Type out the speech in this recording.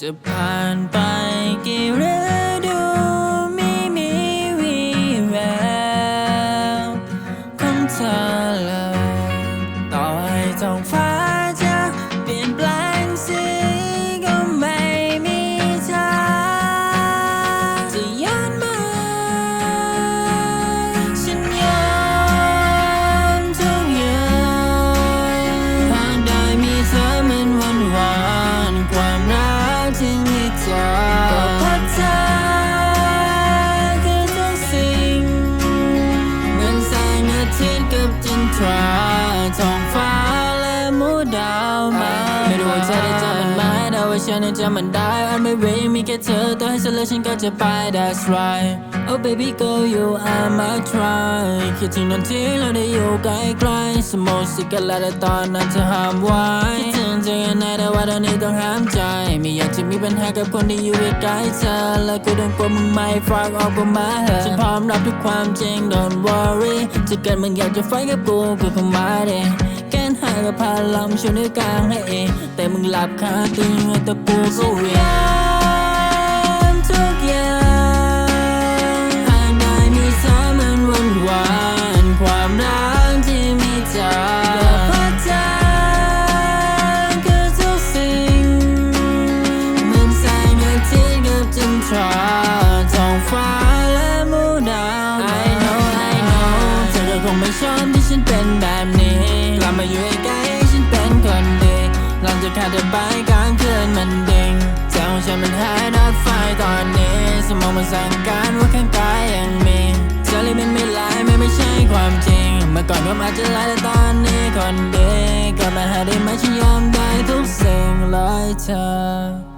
จะผ่านไป รักที่ ฉันยังจำมันได้ on my way มีแค่เธอต่อให้ฉันเลิกฉันก็จะไป that's right oh baby girl you are my try คิดถึงตอนที่เราได้อยู่ใกล้ๆสมองสิกันแล้วแต่ตอนนั้นเธอห้ามไว้คิดถึงเธอยังไงแต่ว่าตอนนี้ต้องห้ามใจ ไม่อยากจะมีปัญหากับคนที่อยู่ใกล้ๆเธอและกูต้องกลัวมึงไม่ฝากออกกูมาเหอะฉันพร้อมรับทุกความจริง don't worry จะเกิดมึงอยากจะไฟกับกูกูคงมาเด แก้นหากับพาลำชวนด้วยกลางให้เอง แต่มึงหลับคาตึงให้ตัวกูก็เวียนทุกอย่างหากได้มีเธอมันหวานหวานความรักที่มีเธอก็พัฒนาคือทุกสิ่งเหมือนแสงอาทิตย์กับจันทราท้องฟ้าและหมู่ดาว I know I know เธอคงไม่ชอบที่ฉันเป็นแบบนี้ บมาอยู่ใกล้ๆให้ฉันเป็นคนดีหลังจากขาดเธอไปกลางคืนมันดิ่งใจของฉันมันหายดับไฟตอนนี้ สมองมันสั่งการว่าข้างกายยังมีเธอเลยมันไม่ลายไม่ไม่ใช่ความจริง เมื่อก่อนก็อาจจะลายแต่ตอนนี้คนดีกลับมาหาได้ไหมฉันยอมได้ทุกสิ่งเลยเธอ